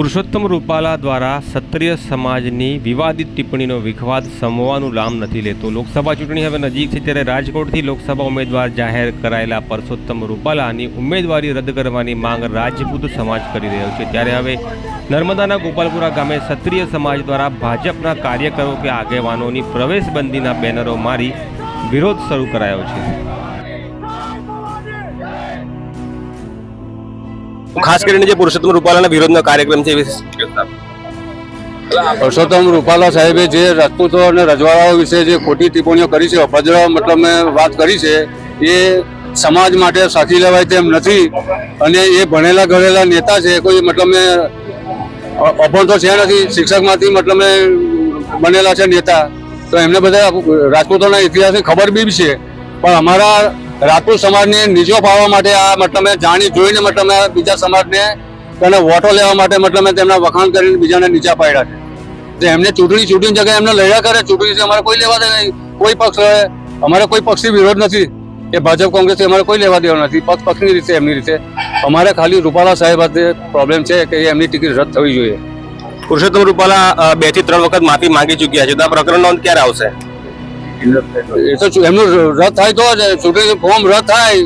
પુરુષોત્તમ રૂપાલા દ્વારા ક્ષત્રિય સમાજની વિવાદિત ટિપ્પણીનો વિખવાદ સમવાનું નામ નથી લેતો. લોકસભા ચૂંટણી હવે નજીક છે ત્યારે રાજકોટથી લોકસભા ઉમેદવાર જાહેર કરાયેલા પરસોત્તમ રૂપાલાની ઉમેદવારી રદ કરવાની માંગ રાજપૂત સમાજ કરી રહ્યો છે. ત્યારે હવે નર્મદાના ગોપાલપુરા ગામે ક્ષત્રિય સમાજ દ્વારા ભાજપના કાર્યકરો કે આગેવાનોની પ્રવેશબંધીના બેનરો મારી વિરોધ શરૂ કરાયો છે. ખાસ કરીને જે પુરુષોત્તમ રૂપાલાના વિરોધનો કાર્યક્રમ છે વિશે રૂપાલા સાહેબે જે રાજપૂતો અને રજવાડાઓ વિશે જે ખોટી ટિપ્પણીઓ કરી છે, અભદ્ર મતલબ મેં વાત કરી છે, એ સમાજ માટે સાચી લેવાય તેમ નથી. અને એ ભણેલા ગણેલા નેતા છે, કોઈ મતલબ મેં અભણ તો છે નથી, શિક્ષકમાંથી મતલબ બનેલા છે નેતા. તો એમને બધા રાજપૂતોના ઇતિહાસની ખબર બી છે. પણ અમારા રાજપૂત સમાજને નીચો પાડવા માટે આ મતલબ જાણી જોઈને મતલબ બીજા સમાજને તેને વોટો લેવા માટે મતલબ તેમના વખાણ કરીને બીજાને નીચા પાડ્યા છે. એમને ચૂંટણી ચૂંટણી જગ્યાએ એમને લડ્યા કરે, ચૂંટણી અમારે કોઈ લેવા દે નહીં. કોઈ પક્ષ અમારે કોઈ પક્ષી વિરોધ નથી એ ભાજપ કોંગ્રેસ અમારે કોઈ લેવા દેવા નથી. પક્ષ પક્ષની રીતે, એમની રીતે. અમારે ખાલી રૂપાલા સાહેબ પ્રોબ્લેમ છે કે એમની ટિકિટ રદ થવી જોઈએ. પુરુષોત્તમ રૂપાલા બેથી ત્રણ વખત માફી માંગી ચૂક્યા છે. તો આ પ્રકરણ નોંધ ક્યારે આવશે? એ એમનું રદ થાય તો જ ચૂંટણી ફોર્મ રદ થાય,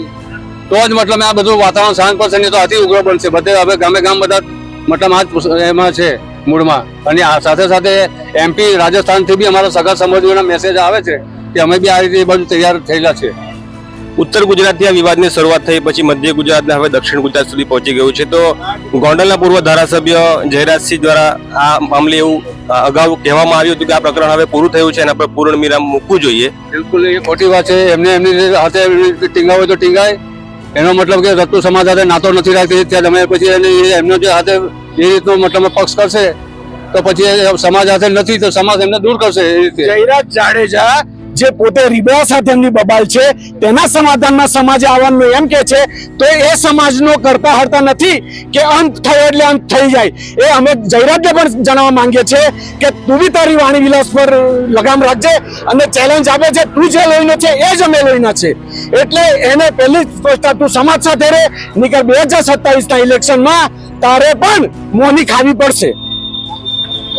તો જ મતલબ આ બધું વાતાવરણ શાંત પડશે નહીં તો અતિ ઉગ્ર બનશે બધે હવે ગામે ગામ બધા મતલબ આ એમાં છે, મૂળમાં. અને આ સાથે સાથે એમપી રાજસ્થાનથી બી અમારા સગા સંબંધીઓના મેસેજ આવે છે કે અમે બી આ રીતે બાજુ તૈયાર થયેલા છે. ઉત્તર ગુજરાતથી આ વિવાદની શરૂઆત થઈ પછી મધ્ય ગુજરાત હવે દક્ષિણ ગુજરાત સુધી પહોંચી ગયું છે. તો ગોંડલના પૂર્વ ધારાસભ્ય જયરાજસિંહ દ્વારા આ મામલે એવું અગાઉ કહેવામાં આવ્યું હતું કે આ પ્રકરણ હવે પૂરું થયું છે એના પર પૂર્ણ વિરામ મૂકવું જોઈએ. બિલકુલ એ ખોટી વાત છે. એમને એમની હાથે હોય તો ટીંગાય. એનો મતલબ કે રત્તુ સમાજ સાથે નાતો નથી રાખતી. ત્યાં તમે પછી એને એમનો જે હાથે એ રીતનો મતલબ પક્ષ કરશે તો પછી સમાજ હાથે નથી તો સમાજ એમને દૂર કરશે એ રીતે. જયરાજ જાડેજા જે પોતે રીબા સાથે એમની બબાલ છે, તેના સમાધાનમાં સમાજે આવવાનું એમ કે છે, તો એ સમાજનો કરતા હરતા નથી કે અંત થયો એટલે અંત થઈ જાય. એ અમે જયરાજને પણ જણાવવા માંગીએ છીએ કે તું બી તારી વાણી વિલાસ પર લગામ રાખજે અને ચેલેન્જ આપે છે. તું જે લઈને છે, એ જ અમે લઈને છે. એટલે એને પહેલી સ્પષ્ટતા, તું સમાજ સાથે રે નીકળ બે હજાર સત્તાવીસના ઇલેક્શનમાં તારે પણ મોની ખાવી પડશે.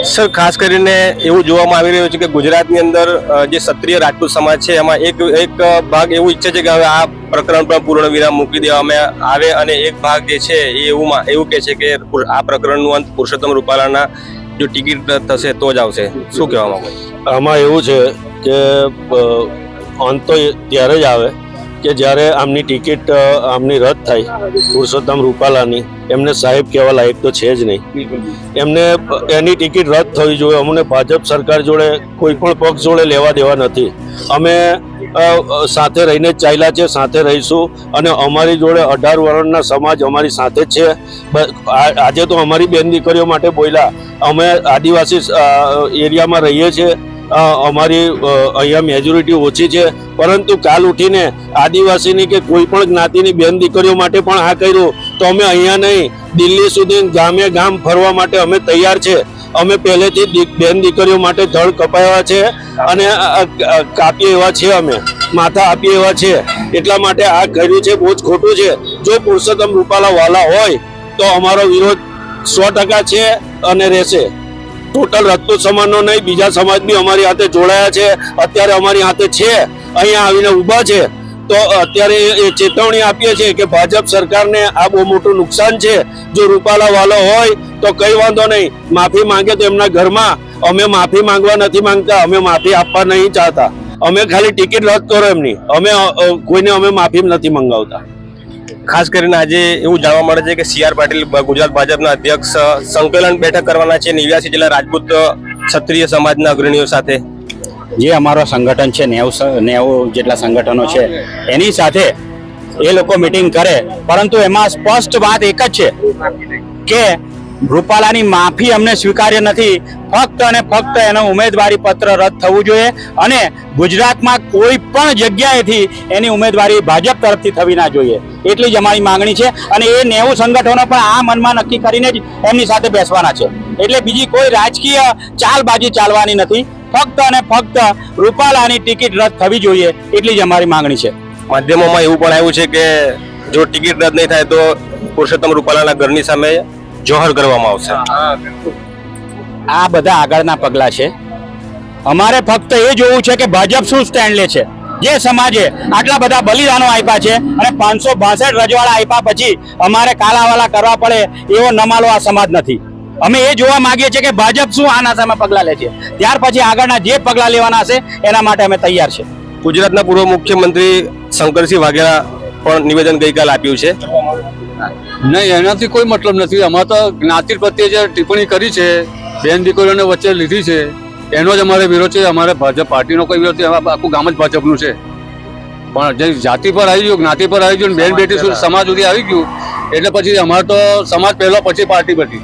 સર, ખાસ કરીને એવું જોવામાં આવી રહ્યું છે કે ગુજરાતની અંદર જે ક્ષત્રિય રાજપૂત સમાજ છે, એમાં એક એક ભાગ એવું ઈચ્છે છે કે હવે આ પ્રકરણ પર પૂર્ણ વિરામ મૂકી દેવામાં આવે અને એક ભાગ જે છે એ એવું એવું કહે છે કે આ પ્રકરણનું અંત પુરુષોત્તમ રૂપાલાના જો ટિકિટ થશે તો જ આવશે. શું કહેવામાં આમાં એવું છે કે અંત તો ત્યારે જ આવે કે જ્યારે આમની ટિકિટ આમની રદ થાય પુરુષોત્તમ રૂપાલાની એમને સાહેબ કહેવા લાયક તો છે જ નહીં. એમને એની ટિકિટ રદ થવી જોઈએ. અમને ભાજપ સરકાર જોડે કોઈ પણ પક્ષ જોડે લેવા દેવા નથી. અમે સાથે રહીને જ ચાલ્યા છે સાથે રહીશું. અને અમારી જોડે અઢાર વર્ણના સમાજ અમારી સાથે જ છે. આજે તો અમારી બેન દીકરીઓ માટે બોલ્યા. અમે આદિવાસી એરિયામાં રહીએ છીએ. અમારી અહીંયા મેજોરિટી ઓછી છે. પરંતુ કાલ ઉઠીને આદિવાસીની કે કોઈ પણ જ્ઞાતિની બેન દીકરીઓ માટે પણ આ કર્યું, તો અમે અહીંયા નહીં. દિલ્હી સુધી ગામે ગામ ફરવા માટે અમે તૈયાર છે. અમે પહેલેથી બેન દીકરીઓ માટે ધડ કપાયા છે અને કાપીએ એવા છે અમે. માથા આપીએ એવા છે. એટલા માટે આ કર્યું છે. બહુ જ ખોટું છે. જો પુરુષોત્તમ રૂપાલા વાલા હોય, તો અમારો વિરોધ સો ટકા છે અને રહેશે. ટોટલ રજપૂત સમાજનો નહીં, બીજા સમાજ બી અમારી હાથે જોડાયા છે, અત્યારે અમારી હાથે છે, અહીંયા આવીને ઊભા છે. તો અત્યારે એ ચેતવણી આપીએ છીએ કે ભાજપ સરકારને આ બહુ મોટું નુકસાન છે. જો રૂપાલા વાલો હોય, તો કઈ વાંધો નહીં. માફી માંગે તો એમના ઘરમાં. અમે માફી માંગવા નથી માંગતા, અમે માફી આપવા નહીં ચાહતા. અમે ખાલી ટિકિટ રદ કરો એમની. અમે કોઈને અમે માફી નથી મંગાવતા. ખાસ કરીને આજે એવું જાણવા મળે છે કે સી આર પાટીલ ગુજરાત ભાજપના અધ્યક્ષ સંકલન બેઠક કરવાના છે નેવ્યાસી જિલ્લા રાજપૂત ક્ષત્રિય સમાજના અગ્રણીઓ સાથે. જે અમારો સંગઠન છે, નેવું નેવું જેટલા સંગઠનો છે, એની સાથે એ લોકો મિટિંગ કરે. પરંતુ એમાં સ્પષ્ટ વાત એક જ છે કે રૂપાલાની માફી અમને સ્વીકાર્ય નથી. ફક્ત અને ફક્ત એનો ઉમેદવારી પત્ર રદ થવું જોઈએ અને ગુજરાતમાં કોઈ પણ જગ્યાએથી એની ઉમેદવારી ભાજપ તરફથી થવી ના જોઈએ. એટલી જ અમારી માંગણી છે અને એ નેવું સંગઠનો પણ આ મનમાં નક્કી કરીને જ એમની સાથે બેસવાના છે. એટલે બીજી કોઈ રાજકીય ચાલબાજી ચાલવાની નથી. ફક્ત અને ફક્ત રૂપાલાની ટિકિટ રદ થવી જોઈએ એટલી જ અમારી માંગણી છે. માધ્યમોમાં એવું પણ આવ્યું છે કે જો ટિકિટ રદ નહીં થાય તો પુરુષોત્તમ રૂપાલાના ઘરની સામે જોહર કરવામાં આવશે. આ બધા આગળના પગલા છે. અમારે ફક્ત એ જોવું છે કે ભાજપ શું સ્ટેન્ડ લે છે. જે સમાજે આટલા બધા બલિદાનો આપ્યા છે અને પાંચસો બાસઠ રજવાડા આપ્યા પછી અમારે કાલાવાલા કરવા પડે એવો નમાલો આ સમાજ નથી. અમે એ જોવા માંગીએ છીએ કે ભાજપ શું આના સામે પગલાં લે છે. ત્યાર પછી આગળના જે પગલાં લેવાના હશે એના માટે અમે તૈયાર છે. ગુજરાતના પૂર્વ મુખ્યમંત્રી શંકરસિંહ વાઘેલા પણ નિવેદન ગઈકાલ આપ્યું છે? નહીં, એનાથી કોઈ મતલબ નથી. અમારે તો જ્ઞાતિ પ્રત્યે જે ટિપ્પણી કરી છે, બેન દીકરીઓને વચ્ચે લીધી છે, એનો જ અમારે વિરોધ છે. અમારે ભાજપ પાર્ટીનો કોઈ વિરોધ આખું ગામ જ ભાજપનું છે. પણ જે જાતિ પર આવી ગયું, જ્ઞાતિ પર આવી ગયું બેન બેટી સમાજ સુધી આવી ગયું, એટલે પછી અમારે તો સમાજ પહેલો, પછી પાર્ટી બધી.